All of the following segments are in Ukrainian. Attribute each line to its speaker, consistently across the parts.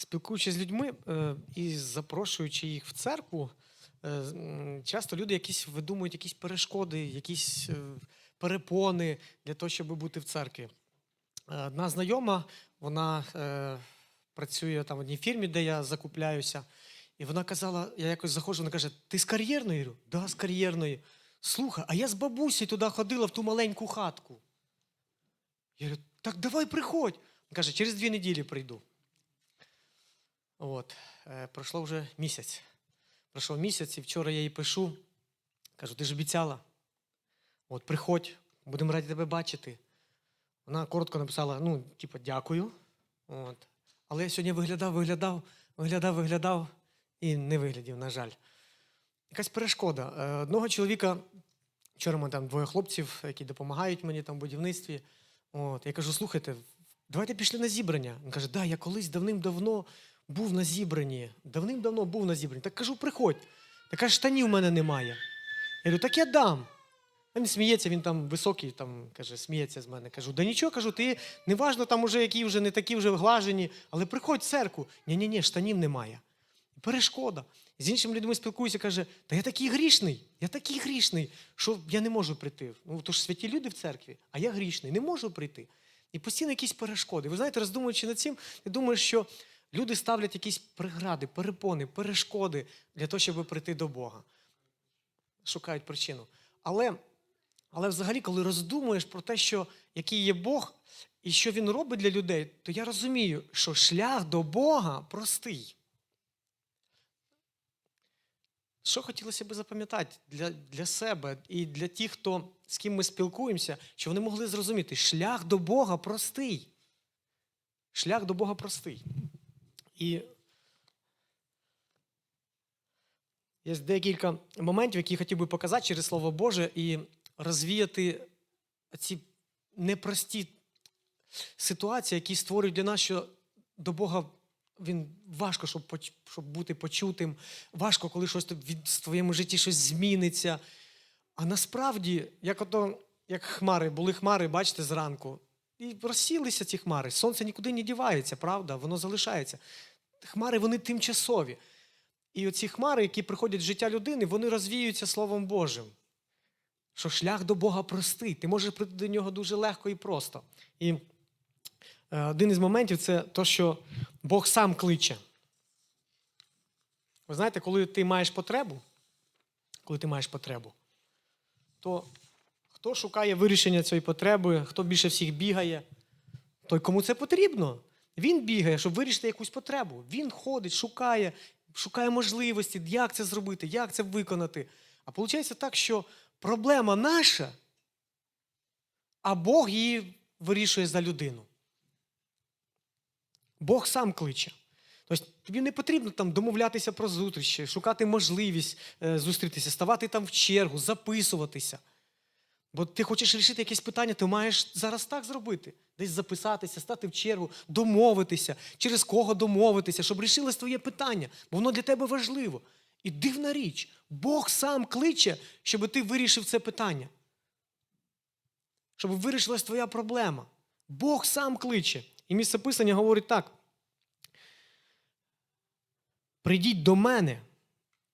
Speaker 1: спілкуючись з людьми е, і запрошуючи їх в церкву, е, часто люди якісь видумують якісь перешкоди, якісь е, перепони для того, щоб бути в церкві. Одна знайома, вона працює там в одній фірмі, де я закупляюся. І вона казала, я якось заходжу, вона каже: Ти з кар'єрної? Да, з кар'єрної. Слухай, а я з бабусею туди ходила в ту маленьку хатку. Я говорю, так давай приходь. Він каже, через дві неділі прийду. От, е, пройшло вже місяць. Пройшов місяць, і вчора я їй пишу. Кажу, ти ж обіцяла. От, приходь, будемо раді тебе бачити. Вона коротко написала: ну, типу, дякую. От. Але я сьогодні виглядав, виглядав, виглядав, виглядав і не виглядів, на жаль. Якась перешкода. Е, Одного чоловіка, вчора ми там двоє хлопців, які допомагають мені там в будівництві. От, я кажу, слухайте, давайте пішли на зібрання. Він каже, да, я колись давним-давно був на зібранні. Давним-давно був на зібранні. Так кажу, приходь. Така штанів в мене немає. Я говорю, так я дам. Він сміється, він там високий, там, каже, сміється з мене. Кажу, да нічого, кажу, ти неважно там уже, які вже не такі вже глажені, але приходь в церкву. Ні-ні-ні, штанів немає. Перешкода. З іншими людьми спілкуюся, каже, та я такий грішний, я такий грішний, що я не можу прийти. Ну, то ж святі люди в церкві, а я грішний, не можу прийти. І постійно якісь перешкоди. Ви знаєте, роздумуючи над цим, я думаю, що люди ставлять якісь прегради, перепони, перешкоди для того, щоб прийти до Бога. Шукають причину. Але, але взагалі, коли роздумуєш про те, що який є Бог і що Він робить для людей, то я розумію, що шлях до Бога простий. Що хотілося б запам'ятати для, для себе і для тих, хто, з ким ми спілкуємося, щоб вони могли зрозуміти, шлях до Бога простий. Шлях до Бога простий. І є декілька моментів, які я хотів би показати через Слово Боже і розвіяти ці непрості ситуації, які створюють для нас, що до Бога він важко, щоб, щоб бути почутим, важко, коли щось в твоєму житті щось зміниться. А насправді, як ото, як хмари, були хмари, бачите, зранку, і розсілися ці хмари. Сонце нікуди не дівається, правда? Воно залишається. Хмари вони тимчасові. І оці хмари, які приходять в життя людини, вони розвіюються Словом Божим. Що шлях до Бога простий. Ти можеш прийти до нього дуже легко і просто. І е, один із моментів це те, що Бог сам кличе. Ви знаєте, коли ти маєш потребу, коли ти маєш потребу, то хто шукає вирішення цієї потреби, хто більше всіх бігає, той кому це потрібно. Він бігає, щоб вирішити якусь потребу. Він ходить, шукає, шукає можливості, як це зробити, як це виконати. А виходить так, що проблема наша, а Бог її вирішує за людину. Бог сам кличе. Тобто тобі не потрібно там домовлятися про зустрічі, шукати можливість е, зустрітися, ставати там в чергу, записуватися. Бо ти хочеш вирішити якесь питання, ти маєш зараз так зробити. Десь записатися, стати в чергу, домовитися, через кого домовитися, щоб рішилось твоє питання, бо воно для тебе важливо. І дивна річ, Бог сам кличе, щоб ти вирішив це питання. Щоб вирішилась твоя проблема. Бог сам кличе. І місце писання говорить так. Прийдіть до мене,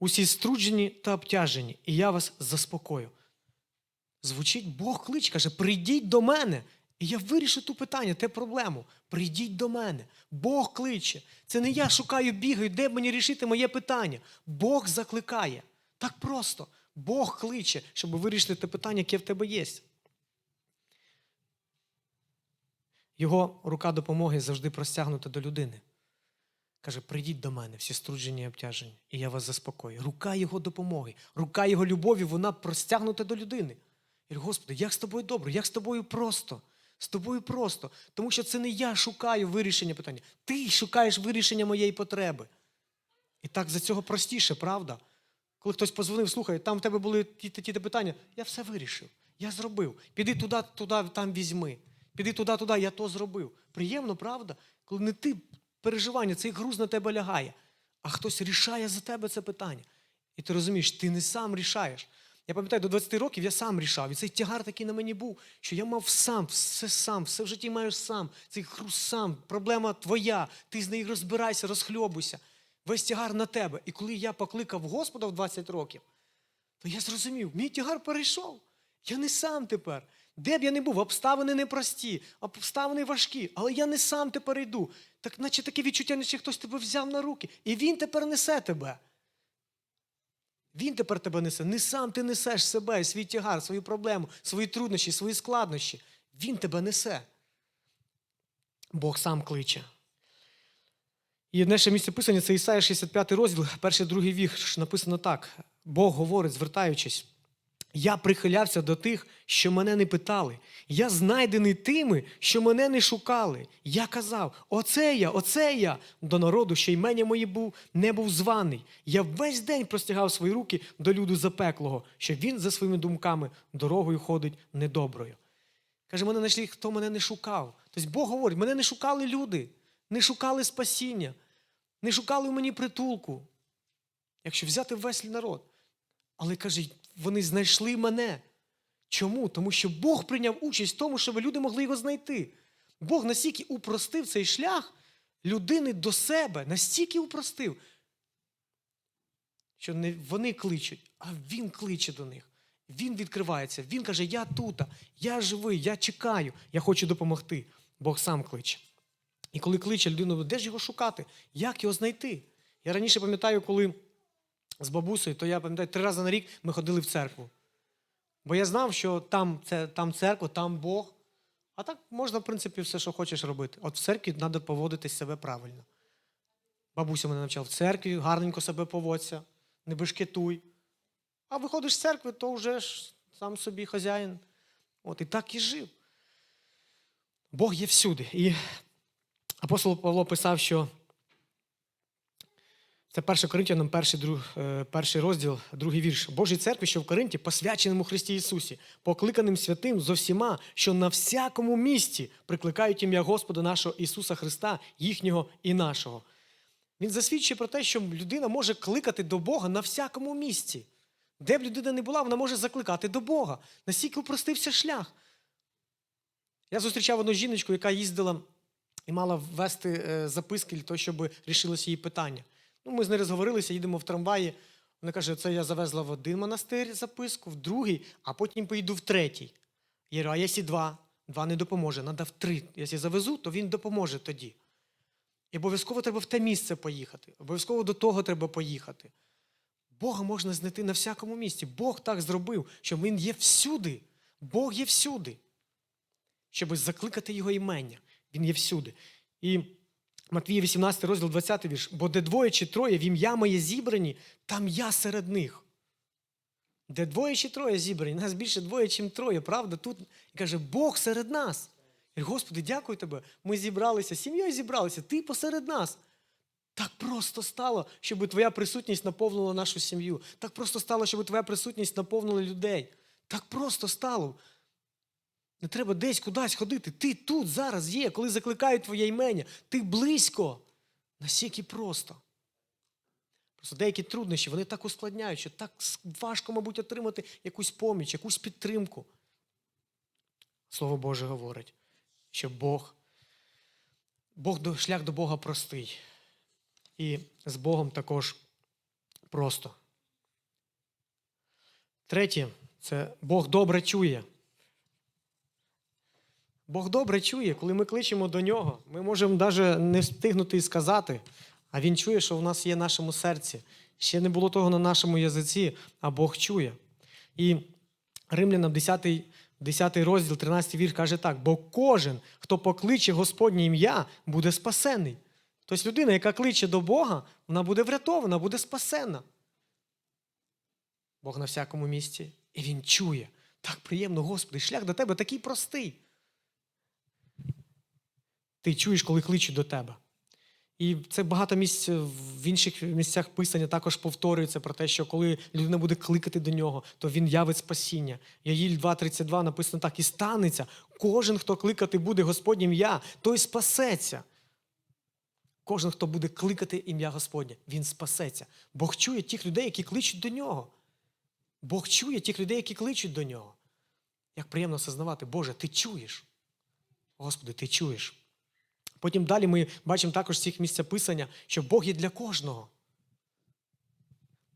Speaker 1: усі струджені та обтяжені, і я вас заспокою. Звучить Бог клич, каже: прийдіть до мене, і я вирішу ту питання, те проблему. Прийдіть до мене. Бог кличе. Це не я шукаю, бігаю, де мені рішити моє питання. Бог закликає. Так просто. Бог кличе, щоб вирішити те питання, яке в тебе є. Його рука допомоги завжди простягнута до людини. Каже, прийдіть до мене, всі струджені і обтяжені, і я вас заспокою. Рука його допомоги, рука його любові, вона простягнута до людини. Говорю, Господи, як з тобою добре, як з тобою просто. З тобою просто. Тому що це не я шукаю вирішення питання. Ти шукаєш вирішення моєї потреби. І так за цього простіше, правда? Коли хтось позвонив, слухай, там в тебе були ті ті ті питання, я все вирішив, я зробив. Піди туди, туди, там візьми. Піди туди, туди, я то зробив. Приємно, правда? Коли не ти переживання, цей груз на тебе лягає, а хтось рішає за тебе це питання. І ти розумієш, ти не сам рішаєш. Я пам'ятаю, до 20 років я сам рішав. І цей тягар такий на мені був, що я мав сам, все сам, все в житті маєш сам. Цей хруст сам, проблема твоя, ти з нею розбирайся, розхльобуйся. Весь тягар на тебе. І коли я покликав Господа в 20 років, то я зрозумів, мій тягар перейшов. Я не сам тепер. Де б я не був, обставини непрості, обставини важкі, але я не сам тепер йду. Так наче таке відчуття, наче хтось тебе взяв на руки, і він тепер несе тебе. Він тепер тебе несе. Не сам ти несеш себе, свій тягар, свою проблему, свої труднощі, свої складнощі. Він тебе несе. Бог сам кличе. І одне ще місце писання це Ісая 65 розділ, перший другий вірш. Написано так. Бог говорить, звертаючись. Я прихилявся до тих, що мене не питали. Я знайдений тими, що мене не шукали. Я казав: Оце я, оце я до народу, що імення моє був, не був званий. Я весь день простягав свої руки до люду запеклого, що він за своїми думками дорогою ходить недоброю. Каже, мене знайшли, хто мене не шукав. Тобто Бог говорить, мене не шукали люди, не шукали спасіння, не шукали в мені притулку. Якщо взяти весь народ. Але каже, вони знайшли мене. Чому? Тому що Бог прийняв участь в тому, щоб люди могли його знайти. Бог настільки упростив цей шлях людини до себе, настільки упростив, що не вони кличуть, а Він кличе до них. Він відкривається. Він каже: Я тут, я живий, я чекаю, я хочу допомогти. Бог сам кличе. І коли кличе людину, де ж його шукати? Як його знайти? Я раніше пам'ятаю, коли з бабусею, то я пам'ятаю, три рази на рік ми ходили в церкву. Бо я знав, що там, це, там церква, там Бог. А так можна, в принципі, все, що хочеш робити. От в церкві треба поводити себе правильно. Бабуся мене навчала в церкві, гарненько себе поводься, не бешкетуй. А виходиш з церкви, то вже ж сам собі хазяїн. От і так і жив. Бог є всюди. І апостол Павло писав, що це 1 Коринтянам, перший, друг, е, перший розділ, другий вірш. Божій церкві, що в Коринті, посвяченому Христі Ісусі, покликаним святим зо всіма, що на всякому місці прикликають ім'я Господа нашого Ісуса Христа, їхнього і нашого. Він засвідчує про те, що людина може кликати до Бога на всякому місці. Де б людина не була, вона може закликати до Бога. Настільки упростився шлях. Я зустрічав одну жіночку, яка їздила і мала ввести е, записки для того, щоб рішилося її питання. Ну, Ми з нею розговорилися, їдемо в трамваї. Вона каже, це я завезла в один монастир записку, в другий, а потім поїду в третій. Я говорю, а якщо два? Два не допоможе, треба в три. Якщо завезу, то він допоможе тоді. І обов'язково треба в те місце поїхати. Обов'язково до того треба поїхати. Бога можна знайти на всякому місці. Бог так зробив, що Він є всюди. Бог є всюди. Щоб закликати його імення. Він є всюди. І Матвія 18 розділ 20 вірш. Бо де двоє чи троє в ім'я моє зібрані, там я серед них. Де двоє чи троє зібрані, нас більше двоє, чим троє, правда? Тут і каже, Бог серед нас. Господи, дякую тебе. Ми зібралися, сім'єю зібралися, ти посеред нас. Так просто стало, щоб твоя присутність наповнила нашу сім'ю. Так просто стало, щоб твоя присутність наповнила людей. Так просто стало. Не треба десь кудись ходити. Ти тут зараз є, коли закликають твоє імення. Ти близько. Настільки просто. Просто деякі труднощі, вони так ускладняють, що так важко, мабуть, отримати якусь поміч, якусь підтримку. Слово Боже говорить, що Бог, Бог шлях до Бога простий. І з Богом також просто. Третє це Бог добре чує. Бог добре чує, коли ми кличемо до нього. Ми можемо навіть не встигнути і сказати, а Він чує, що в нас є в нашому серці. Ще не було того на нашому язиці, а Бог чує. І Римлянам 10, 10 розділ, 13 вірш каже так: бо кожен, хто покличе Господнє ім'я, буде спасений. Тобто людина, яка кличе до Бога, вона буде врятована, буде спасена. Бог на всякому місці. І Він чує. Так приємно, Господи, шлях до тебе такий простий. Ти чуєш, коли кличуть до тебе. І це багато місць в інших місцях писання також повторюється про те, що коли людина буде кликати до нього, то він явить спасіння. Яїль 2.32 написано так: і станеться. Кожен, хто кликати буде Господнє ім'я, той спасеться. Кожен, хто буде кликати ім'я Господнє, він спасеться. Бог чує тих людей, які кличуть до нього. Бог чує тих людей, які кличуть до нього. Як приємно осознавати, Боже, ти чуєш. Господи, ти чуєш. Потім далі ми бачимо також з цих місця писання, що Бог є для кожного.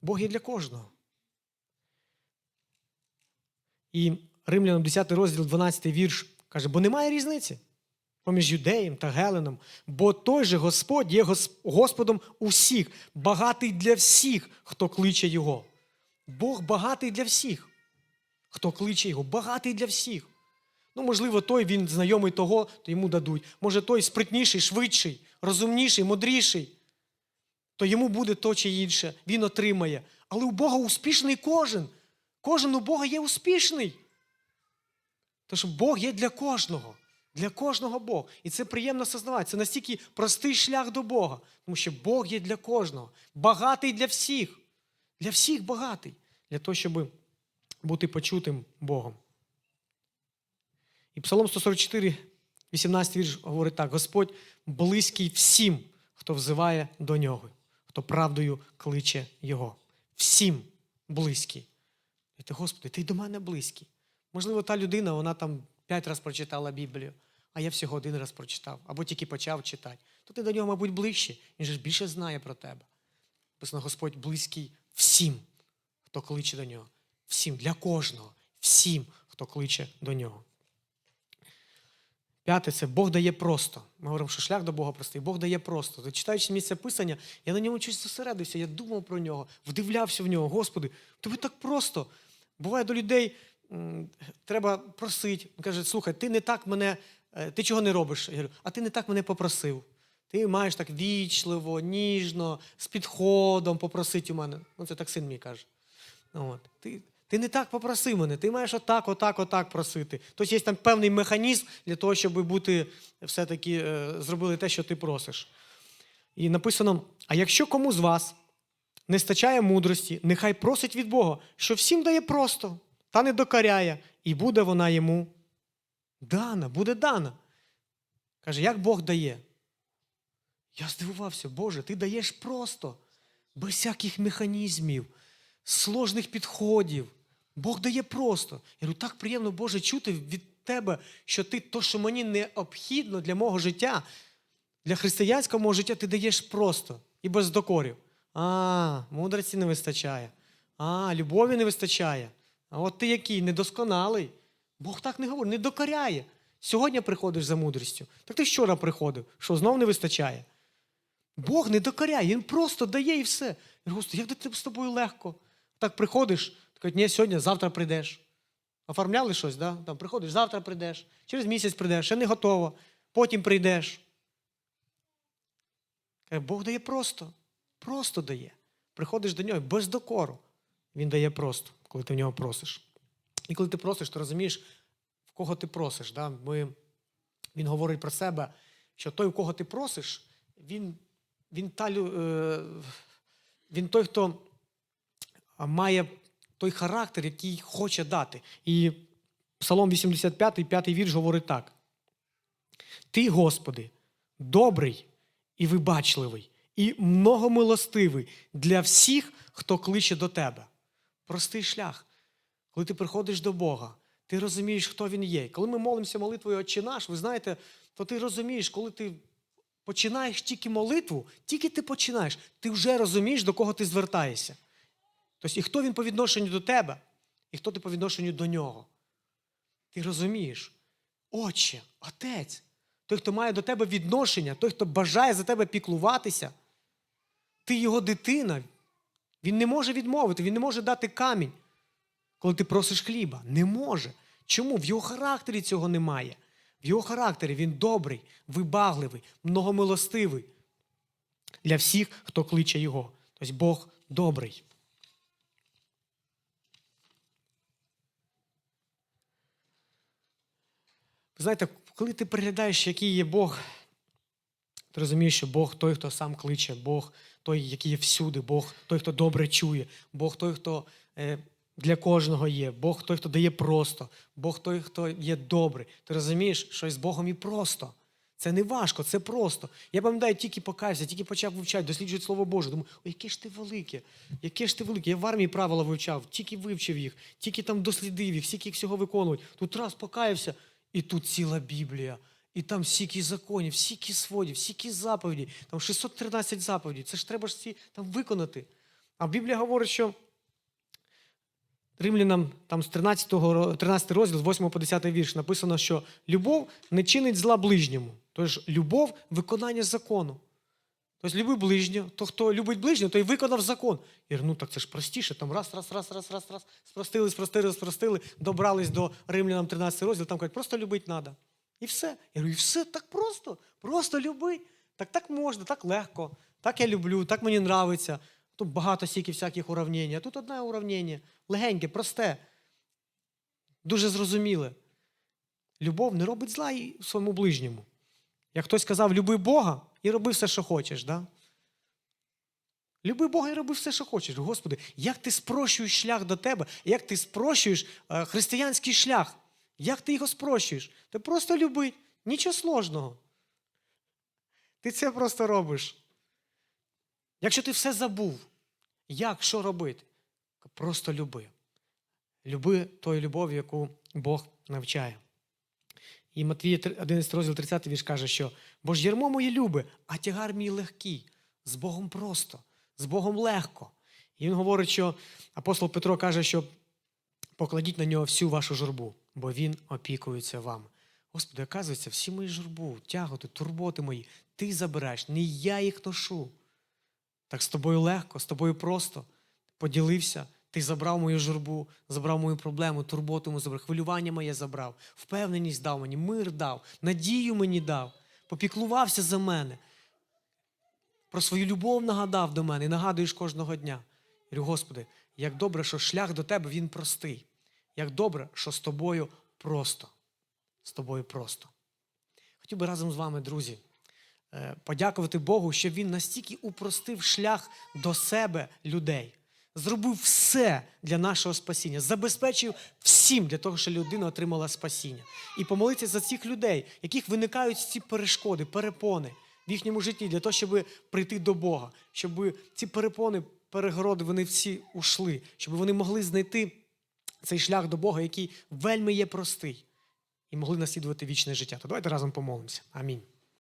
Speaker 1: Бог є для кожного. І Римлянам 10 розділ, 12 вірш каже, бо немає різниці поміж юдеєм та геленом, бо той же Господь є Господом усіх, багатий для всіх, хто кличе Його. Бог багатий для всіх, хто кличе Його, багатий для всіх. Ну, можливо, той він знайомий того, то йому дадуть. Може, той спритніший, швидший, розумніший, мудріший, то йому буде то чи інше, він отримає. Але у Бога успішний кожен. Кожен у Бога є успішний. Тож Бог є для кожного. Для кожного Бог. І це приємно сознавати. Це настільки простий шлях до Бога. Тому що Бог є для кожного. Багатий для всіх. Для всіх багатий. Для того, щоб бути почутим Богом. І Псалом 144, 18 вірш говорить так: Господь близький всім, хто взиває до нього, хто правдою кличе Його. Всім близький. І ти, Господи, ти до мене близький. Можливо, та людина, вона там п'ять разів прочитала Біблію, а я всього один раз прочитав, або тільки почав читати. То ти до нього, мабуть, ближче. Він же більше знає про тебе. Написано, Господь близький всім, хто кличе до нього. Всім, для кожного, всім, хто кличе до нього. П'яте це Бог дає просто. Ми говоримо, що шлях до Бога простий. Бог дає просто. Ти читаючи місце писання, я на ньому щось зосередився, я думав про нього, вдивлявся в нього. Господи, тобі так просто. Буває до людей, треба просити. Він каже, слухай, ти не так мене, е, ти чого не робиш? Я говорю, а ти не так мене попросив. Ти маєш так вічливо, ніжно, з підходом попросити у мене. Ну, це так син мій каже. От. Ти, ти не так попросив мене, ти маєш отак, отак, отак просити. Тобто є там певний механізм для того, щоб бути все-таки е, зробили те, що ти просиш. І написано: а якщо кому з вас не стачає мудрості, нехай просить від Бога, що всім дає просто, та не докаряє, і буде вона йому дана, буде дана. Каже, як Бог дає? Я здивувався, Боже, ти даєш просто, без всяких механізмів, сложних підходів. Бог дає просто. Я говорю, так приємно, Боже, чути від тебе, що ти то, що мені необхідно для мого життя, для християнського мого життя, ти даєш просто і без докорів. А, мудрості не вистачає. А, любові не вистачає. А от ти який недосконалий. Бог так не говорить, не докоряє. Сьогодні приходиш за мудрістю. Так ти вчора приходив, що знов не вистачає. Бог не докоряє, Він просто дає і все. Я говорю, Господи, як з тобою легко? Так приходиш, кажуть, ні, сьогодні, завтра прийдеш. Оформляли щось, да? Там приходиш, завтра прийдеш, через місяць прийдеш, ще не готово, потім прийдеш. Бог дає просто, просто дає. Приходиш до нього без докору. Він дає просто, коли ти в нього просиш. І коли ти просиш, ти розумієш, в кого ти просиш. Да? Ми, він говорить про себе, що той, у кого ти просиш, він, він, та, е, він той, хто має той характер, який хоче дати. І Псалом 85, 5 вірш говорить так: Ти, Господи, добрий і вибачливий, і многомилостивий для всіх, хто кличе до Тебе. Простий шлях. Коли ти приходиш до Бога, ти розумієш, хто Він є. Коли ми молимося молитвою Отче наш, ви знаєте, то ти розумієш, коли ти починаєш тільки молитву, тільки ти починаєш, ти вже розумієш, до кого ти звертаєшся. Тобто, і хто він по відношенню до тебе, і хто ти по відношенню до нього. Ти розумієш, Отче, Отець, той, хто має до тебе відношення, той, хто бажає за тебе піклуватися, ти його дитина. Він не може відмовити, він не може дати камінь, коли ти просиш хліба. Не може. Чому? В його характері цього немає. В його характері він добрий, вибагливий, многомилостивий для всіх, хто кличе його. Тобто Бог добрий. Ви знаєте, коли ти переглядаєш, який є Бог, ти розумієш, що Бог той, хто сам кличе, Бог той, який є всюди, Бог той, хто добре чує, Бог той, хто е, для кожного є, Бог той, хто дає просто, Бог той, хто є добрий. Ти розумієш, що з Богом і просто. Це не важко, це просто. Я пам'ятаю, тільки покаявся, тільки почав вивчати, досліджувати Слово Боже. Думаю, ой, яке ж ти велике, яке ж ти велике. Я в армії правила вивчав, тільки вивчив їх, тільки там дослідив їх, стільки всього виконувати. Тут раз покаявся, і тут ціла Біблія. І там всікі законів, всікі сводів, всікі заповіді, там 613 заповідей. Це ж треба ж ці там виконати. А Біблія говорить, що Римлянам там з 13, ро- 13 розділ, з 8 по 10 вірш написано, що любов не чинить зла ближньому. Тож любов виконання закону. Тобто люби ближнього, то хто любить ближнього, той виконав закон. Я говорю, ну так це ж простіше, там раз, раз, раз, раз, раз, раз, спростили, спростили, спростили, добрались до Римлянам 13 розділ, там кажуть, просто любить треба. І все. Я говорю, і все так просто. Просто люби. Так так можна, так легко. Так я люблю, так мені нравиться. Тут багато стільки всяких уравнень. А тут одне уравнення. Легеньке, просте. Дуже зрозуміле. Любов не робить зла і своєму ближньому. Як хтось сказав, люби Бога і роби все, що хочеш. Да? Люби Бога і роби все, що хочеш. Господи, як ти спрощуєш шлях до тебе, як ти спрощуєш е, християнський шлях? Як ти його спрощуєш? Ти просто люби, нічого сложного. Ти це просто робиш. Якщо ти все забув, як що робити? Просто люби. Люби тою любов'ю, яку Бог навчає. І Матвія 11 розділ 30 вірш каже, що бо ж ярмо моє любе, а тягар мій легкий, з Богом просто, з Богом легко. І він говорить, що апостол Петро каже, що покладіть на нього всю вашу журбу, бо він опікується вам. Господи, оказується, всі мої журбу, тяготи, турботи мої, ти забираєш, не я їх ношу. Так з тобою легко, з тобою просто. Поділився, ти забрав мою журбу, забрав мою проблему, турботу мою забрав, хвилювання моє забрав, впевненість дав мені, мир дав, надію мені дав, попіклувався за мене. Про свою любов нагадав до мене і нагадуєш кожного дня. Я говорю, Господи, як добре, що шлях до Тебе він простий. Як добре, що з тобою просто. З тобою просто. Хотів би разом з вами, друзі, е, подякувати Богу, що Він настільки упростив шлях до себе людей, зробив все для нашого спасіння, забезпечив всім для того, щоб людина отримала спасіння. І помолитися за цих людей, яких виникають ці перешкоди, перепони в їхньому житті, для того, щоб прийти до Бога, щоб ці перепони, перегороди, вони всі ушли, щоб вони могли знайти цей шлях до Бога, який вельми є простий, і могли наслідувати вічне життя. То давайте разом помолимося. Амінь.